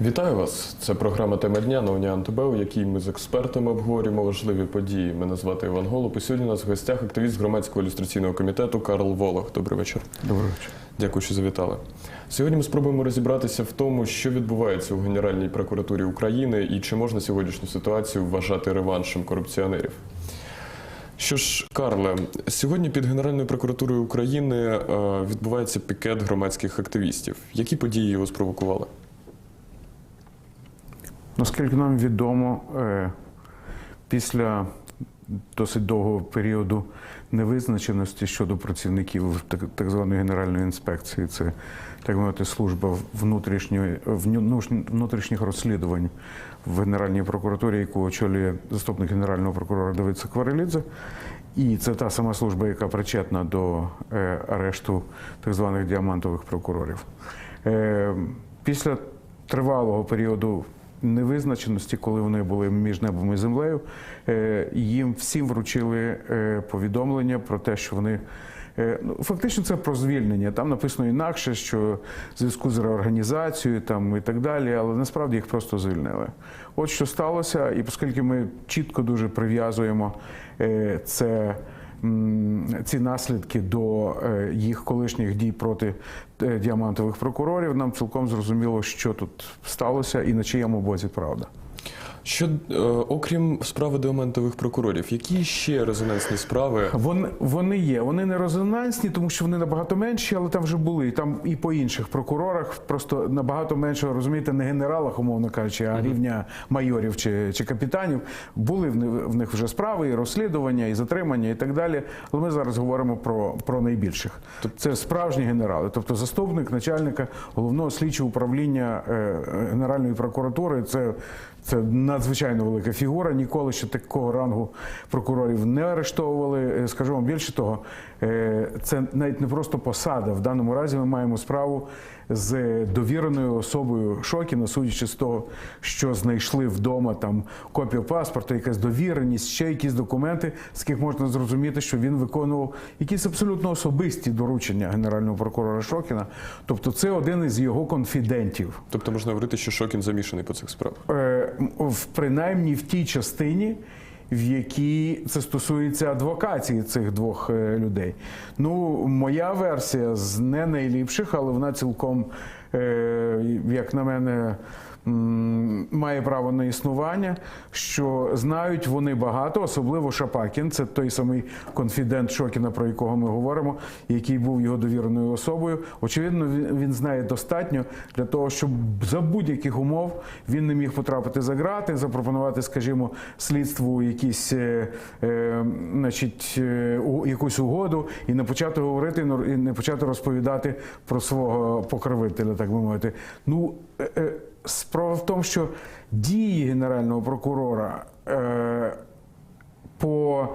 Вітаю вас! Це програма Тема дня на Уніан ТБ, у якій ми з експертами обговорюємо важливі події. Мене звати Іван Голуб. І сьогодні у нас в гостях активіст громадського ілюстраційного комітету Карл Волох. Добрий вечір. Добрий вечір. Дякую, що завітали. Сьогодні ми спробуємо розібратися в тому, що відбувається у Генеральній прокуратурі України і чи можна сьогоднішню ситуацію вважати реваншем корупціонерів. Що ж, Карле, сьогодні під Генеральною прокуратурою України е, відбувається пікет громадських активістів. Які події його спровокували? Наскільки нам відомо, е, після досить довгого періоду невизначеності щодо працівників так, званої генеральної інспекції, це так мовити служба внутрішньої вню- внутрішніх розслідувань в Генеральній прокуратурі, яку очолює заступник генерального прокурора Давид Сакварелідзе. І це та сама служба, яка причетна до е, арешту так званих діамантових прокурорів. Е, після тривалого періоду невизначеності, коли вони були між небом і землею, е, їм всім вручили е, повідомлення про те, що вони. е, Ну, фактично, це про звільнення. Там написано інакше, що в зв'язку з реорганізацією там і так далі, але насправді їх просто звільнили. От що сталося, і оскільки ми чітко дуже прив'язуємо це ці наслідки до е, їх колишніх дій проти е, діамантових прокурорів, нам цілком зрозуміло, що тут сталося і на чиєму боці правда. Що е, окрім справи діамантових прокурорів, які ще резонансні справи Вони, вони є. Вони не резонансні, тому що вони набагато менші, але там вже були. І там і по інших прокурорах, просто набагато менше, розумієте, не генералах, умовно кажучи, а рівня майорів чи, чи капітанів. Були в них вже справи, і розслідування, і затримання, і так далі. Але ми зараз говоримо про, про найбільших. Це справжні генерали, тобто заступник начальника головного слідчого управління е, е, Генеральної прокуратури. Це це надзвичайно велика фігура. Ніколи ще такого рангу прокурорів не арештовували. Е, Скажу вам більше того, е, це навіть не просто посада. В даному разі ми маємо справу з довіреною особою Шокіна, судячи з того, що знайшли вдома там копію паспорта, якась довіреність, ще якісь документи, з яких можна зрозуміти, що він виконував якісь абсолютно особисті доручення генерального прокурора Шокіна. Тобто, це один із його конфідентів. Тобто можна говорити, що Шокін замішаний по цих справах. В принаймні в тій частині, в якій це стосується адвокації цих двох е, людей. Ну, моя версія з не найліпших, але вона цілком, е, як на мене, має право на існування, що знають вони багато, особливо Шапакін, це той самий конфідент Шокіна, про якого ми говоримо, який був його довіреною особою. Очевидно, він, знає достатньо для того, щоб за будь-яких умов він не міг потрапити за грати, запропонувати, скажімо, слідству якісь, е, е, значить, е, якусь угоду і не почати говорити і не почати розповідати про свого покровителя, так би мовити. Ну, е, е, справа в тому, що дії генерального прокурора. Е, по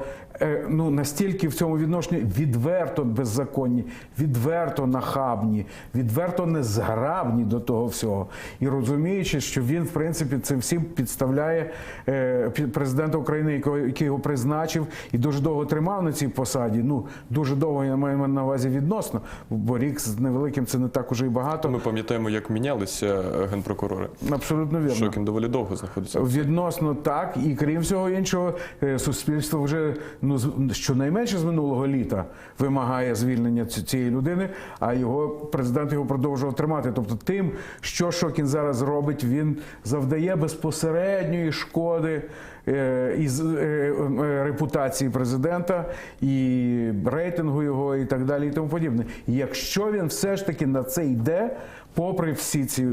ну настільки в цьому відношенні відверто беззаконні, відверто нахабні, відверто незграбні до того всього. І розуміючи, що він, в принципі, цим всім підставляє е, президента України, який його призначив і дуже довго тримав на цій посаді. Ну дуже довго я маю на увазі відносно, бо рік з невеликим це не так уже і багато. Ми пам'ятаємо, як мінялися е, генпрокурори. Абсолютно вірно. Шокін доволі довго знаходиться. Відносно так, і крім всього іншого, е, суспільство вже ну щонайменше з минулого літа вимагає звільнення ці- цієї людини, а його президент його продовжував тримати. Тобто, тим, що Шокін зараз робить, він завдає безпосередньої шкоди е, із е, е, репутації президента і рейтингу його, і так далі, і тому подібне. Якщо він все ж таки на це йде. Попри всі ці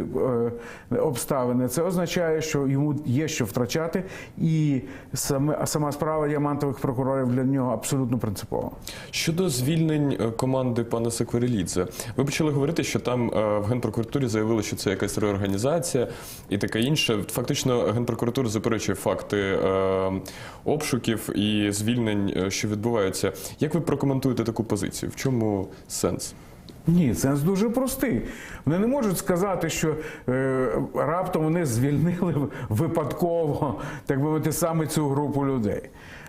е, обставини, це означає, що йому є що втрачати, і саме сама справа діамантових прокурорів для нього абсолютно принципова. Щодо звільнень е, команди пана Секварелідзе, ви почали говорити, що там е, в генпрокуратурі заявили, що це якась реорганізація і таке інше. Фактично, генпрокуратура заперечує факти обшуків і звільнень, що відбуваються. Як ви прокоментуєте таку позицію? В чому сенс? Ні, сенс дуже простий. Вони не можуть сказати, що е, раптом вони звільнили випадково, так би мовити, саме цю групу людей.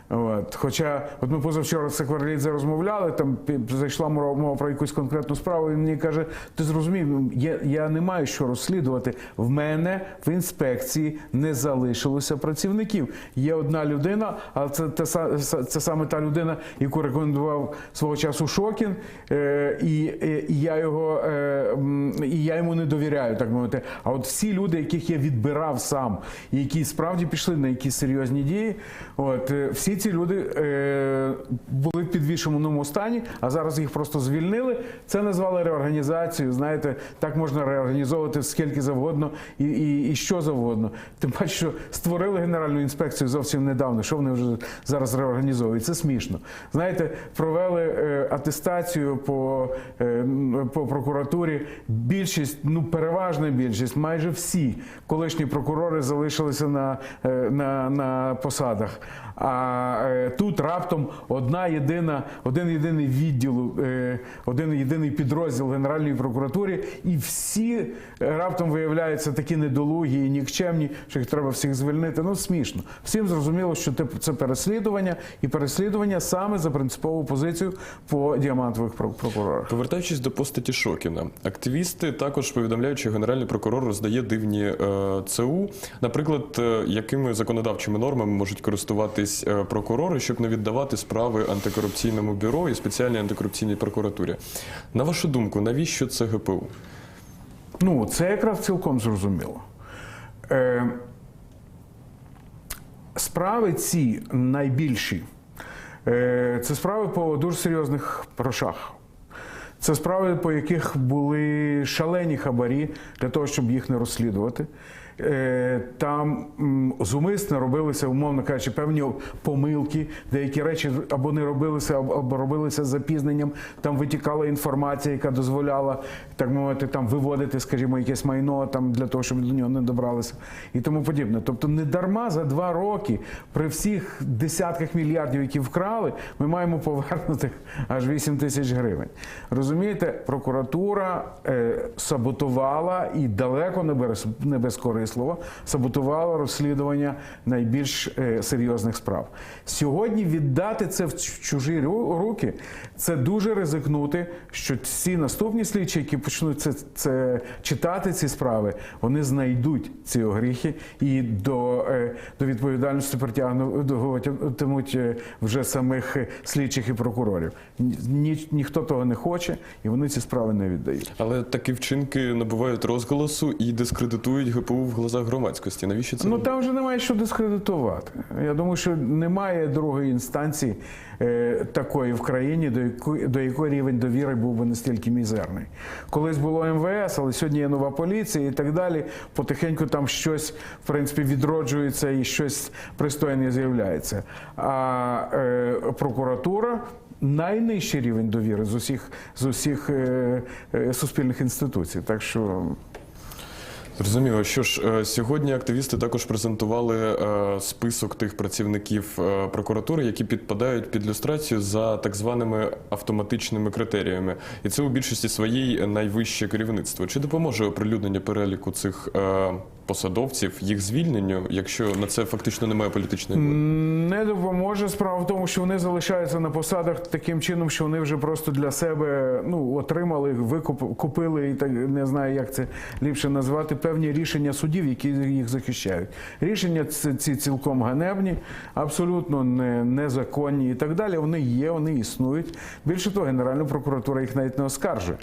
От. Хоча, от ми позавчора з Секварлідзе розмовляли, там зайшла мова про якусь конкретну справу, і він мені каже: ти зрозумів, я, я не маю що розслідувати. В мене в інспекції не залишилося працівників. Є одна людина, але це, те са- це саме та людина, яку рекомендував свого часу Шокін, е, і, і, і я його е, і я йому не довіряю, так мовити. А от всі люди, яких я відбирав сам, які справді пішли на якісь серйозні дії, от е, всі ці люди е, були в підвішеному стані, а зараз їх просто звільнили. Це назвали реорганізацією. Знаєте, так можна реорганізовувати скільки завгодно і, і, і що завгодно. Тим паче, що створили генеральну інспекцію зовсім недавно. Що вони вже зараз реорганізовують? Це смішно. Знаєте, провели е, атестацію по, е, по прокуратурі. Більшість, ну переважна більшість, майже всі колишні прокурори залишилися на, е, на, на посадах. А е, тут раптом одна єдина, один єдиний відділ, е, один єдиний підрозділ Генеральної прокуратури, і всі раптом виявляються такі недолугі і нікчемні, що їх треба всіх звільнити. Ну смішно. Всім зрозуміло, що це переслідування, і переслідування саме за принципову позицію по діамантових прокурорах. Повертаючись до постаті Шокіна, активісти також повідомляють, що генеральний прокурор роздає дивні е, ЦУ. Наприклад, якими законодавчими нормами можуть користуватись е, прокурори, щоб не віддавати справи антикорупційному бюро і спеціальній антикорупційній прокуратурі. На вашу думку, навіщо це ГПУ? Ну, це якраз цілком зрозуміло. Е, справи ці найбільші. Е, це справи по дуже серйозних грошах. Це справи, по яких були шалені хабарі для того, щоб їх не розслідувати. Е, Там зумисно робилися, умовно кажучи, певні помилки. Деякі речі або не робилися, або- робилися з запізненням. Там витікала інформація, яка дозволяла так мовити, там виводити, скажімо, якесь майно там для того, щоб до нього не добралися, і тому подібне. Тобто, не дарма за два роки при всіх десятках мільярдів, які вкрали, ми маємо повернути аж 8 тисяч гривень. Розумієте, прокуратура е, саботувала і далеко не без, не безкорисливо саботувала розслідування найбільш е, серйозних справ. Сьогодні віддати це в чужі ру- руки це дуже ризикнути, що ці наступні слідчі, які почнуть це, це читати ці справи, вони знайдуть ці огріхи і до, е, до відповідальності притягнутимуть е, вже самих слідчих і прокурорів. Ні, ніхто того не хоче, і вони ці справи не віддають. Але такі вчинки набувають розголосу і дискредитують ГПУ в глазах громадськості. Навіщо це? Ну там вже немає що дискредитувати. Я думаю, що немає другої інстанції е, такої в країні, до якої, до якої рівень довіри був би настільки мізерний. Колись було МВС, але сьогодні є нова поліція і так далі. Потихеньку там щось в принципі відроджується і щось пристойне з'являється. А е, прокуратура. Найнижчий рівень довіри з усіх з усіх е, е, суспільних інституцій. Так що Зрозуміло, що ж е, сьогодні активісти також презентували е, список тих працівників е, прокуратури, які підпадають під люстрацію за так званими автоматичними критеріями, і це у більшості своїй найвище керівництво. Чи допоможе оприлюднення переліку цих посадовців їх звільненню, якщо на це фактично немає політичної воли? Не допоможе. Справа в тому, що вони залишаються на посадах таким чином, що вони вже просто для себе ну, отримали, викуп, купили і так не знаю, як це ліпше назвати, певні рішення судів, які їх захищають. Рішення ці цілком ганебні, абсолютно не, незаконні і так далі. Вони є, вони існують. Більше того, Генеральна прокуратура їх навіть не оскаржує.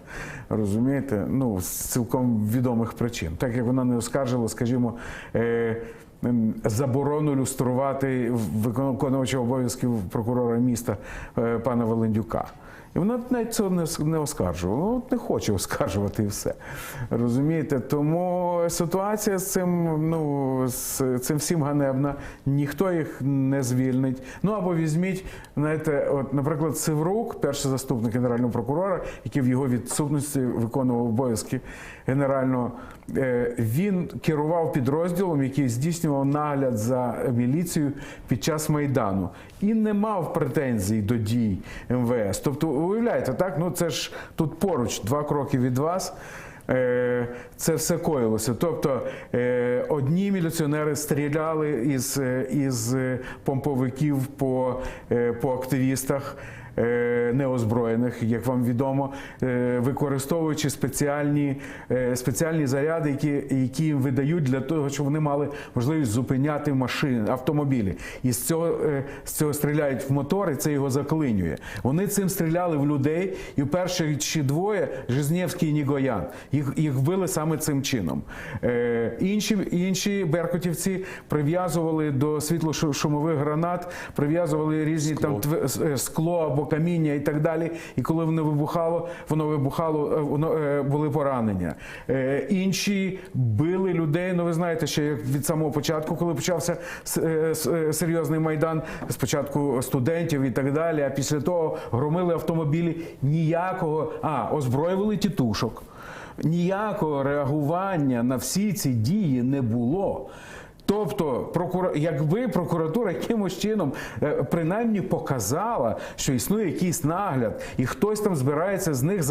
Розумієте? Ну, з цілком відомих причин. Так як вона не оскаржила, скажімо. Е, ем, заборону люструвати виконувача обов'язків прокурора міста е, пана Валендюка. І вона навіть цього не, не оскаржувала. Ну, не хоче оскаржувати і все. Розумієте? Тому ситуація з цим, ну, з цим всім ганебна. Ніхто їх не звільнить. Ну або візьміть, знаєте, от, наприклад, Севрук, перший заступник генерального прокурора, який в його відсутності виконував обов'язки генерального, е, він керував підрозділом, який здійснював нагляд за міліцією під час майдану і не мав претензій до дій МВС. Тобто уявляєте, так? Ну це ж тут поруч, два кроки від вас. Е, Це все коїлося. Тобто е, одні міліціонери стріляли із, е, із помповиків по, по активістах. Е, Неозброєних, як вам відомо, е, використовуючи спеціальні, е, спеціальні заряди, які, які їм видають для того, щоб вони мали можливість зупиняти машини, автомобілі. І з цього, з цього стріляють в мотор, і це його заклинює. Вони цим стріляли в людей, і перші чи двоє Жизнєвський і Нігоян. Їх, їх вбили саме цим чином. Інші, інші беркутівці прив'язували до світлошумових гранат, прив'язували різні там тв- е, скло або каміння і так далі. І коли воно вибухало, воно вибухало, е, воно е, були поранення. Е, інші били людей. Ну ви знаєте, ще як від самого початку, коли почався серйозний майдан, спочатку студентів і так далі. А після того громили автомобілі. Ніякого а озброювали тітушок. Ніякого реагування на всі ці дії не було. Тобто, прокура... якби прокуратура якимось чином е, принаймні показала, що існує якийсь нагляд, і хтось там збирається з них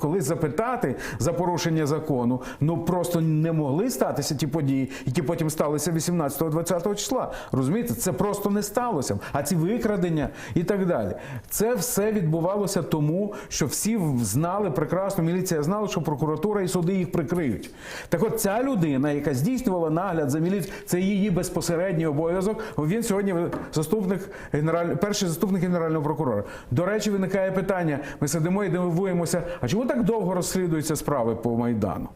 колись запитати за порушення закону, ну просто не могли статися ті події, які потім сталися 18-20 числа. Розумієте, це просто не сталося. А ці викрадення і так далі. Це все відбувалося тому, що всі знали прекрасно, міліція знала, що прокуратура і суди їх прикриють. Так от ця людина, яка здійснювала нагляд за міліцією, це її безпосередній обов'язок. Він сьогодні заступник генераль... перший заступник генерального прокурора. До речі, виникає питання: ми сидимо і дивуємося, а чому так довго розслідуються справи по Майдану?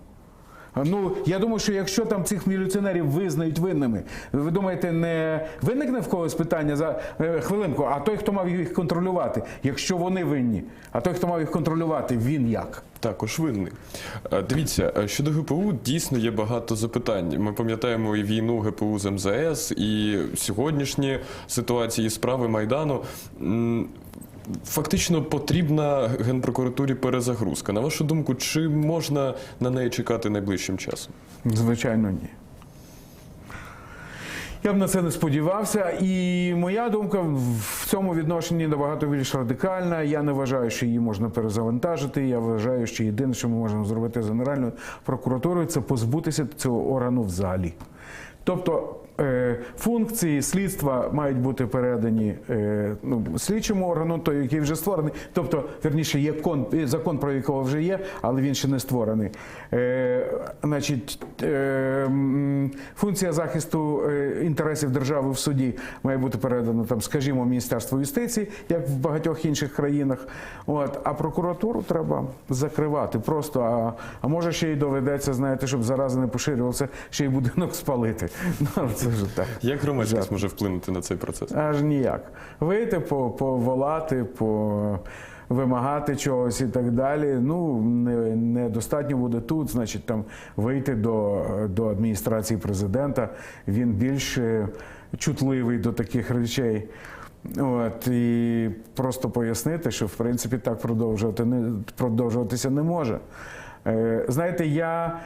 Ну, я думаю, що якщо там цих міліціонерів визнають винними, ви думаєте, не виникне в когось питання за е, хвилинку, а той, хто мав їх контролювати, якщо вони винні, а той, хто мав їх контролювати, він як? Також винний. Е, Дивіться, е, щодо ГПУ дійсно є багато запитань. Ми пам'ятаємо і війну ГПУ з МЗС, і сьогоднішні ситуації і справи Майдану. Фактично потрібна Генпрокуратурі перезагрузка. На вашу думку, чи можна на неї чекати найближчим часом? Звичайно, ні. Я б на це не сподівався, і моя думка в цьому відношенні набагато більш радикальна. Я не вважаю, що її можна перезавантажити. Я вважаю, що єдине, що ми можемо зробити з Генеральною прокуратурою, це позбутися цього органу взагалі. Тобто функції слідства мають бути передані е, ну, слідчому органу, той, який вже створений. Тобто, верніше, є кон, закон, про якого вже є, але він ще не створений. Е, значить, е, функція захисту е, інтересів держави в суді має бути передана там, скажімо, Міністерству юстиції, як в багатьох інших країнах. От, а прокуратуру треба закривати просто. А, а може ще й доведеться, знаєте, щоб зараза не поширювалася, ще й будинок спалити. Ну, це вже так. Як громадськість Жарт. може вплинути на цей процес? Аж ніяк. Вийти, по, поволати, по вимагати чогось і так далі. Ну, не, недостатньо буде тут, значить, там вийти до, до адміністрації президента. Він більш е, чутливий до таких речей. От, і просто пояснити, що в принципі так продовжувати не, продовжуватися не може. Е, Знаєте, я,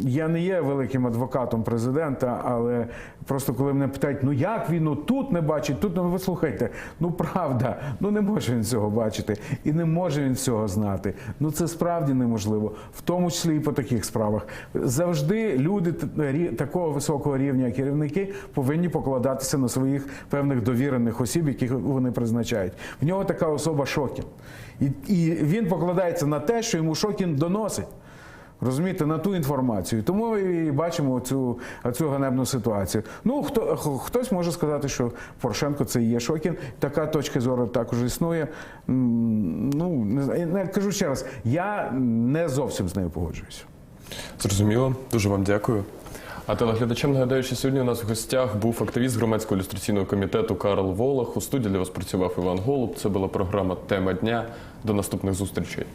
я не є великим адвокатом президента, але просто коли мене питають, ну як він тут не бачить, тут ну ви слухайте, ну правда, ну не може він цього бачити, і не може він цього знати. Ну це справді неможливо, в тому числі і по таких справах. Завжди люди такого високого рівня керівники повинні покладатися на своїх певних довірених осіб, яких вони призначають. В нього така особа Шокін. І, і він покладається на те, що йому Шокін доносить. Розумієте, на ту інформацію. Тому ми і бачимо цю, цю ганебну ситуацію. Ну, хто, хтось може сказати, що Порошенко це є Шокін. Така точка зору також існує. Ну. Не, кажу ще раз, я не зовсім з нею погоджуюся. Зрозуміло, дуже вам дякую. А телеглядачам нагадаю, що сьогодні у нас в гостях був активіст громадського ілюстраційного комітету Карл Волох. У студії для вас працював Іван Голуб. Це була програма Тема дня. До наступних зустрічей.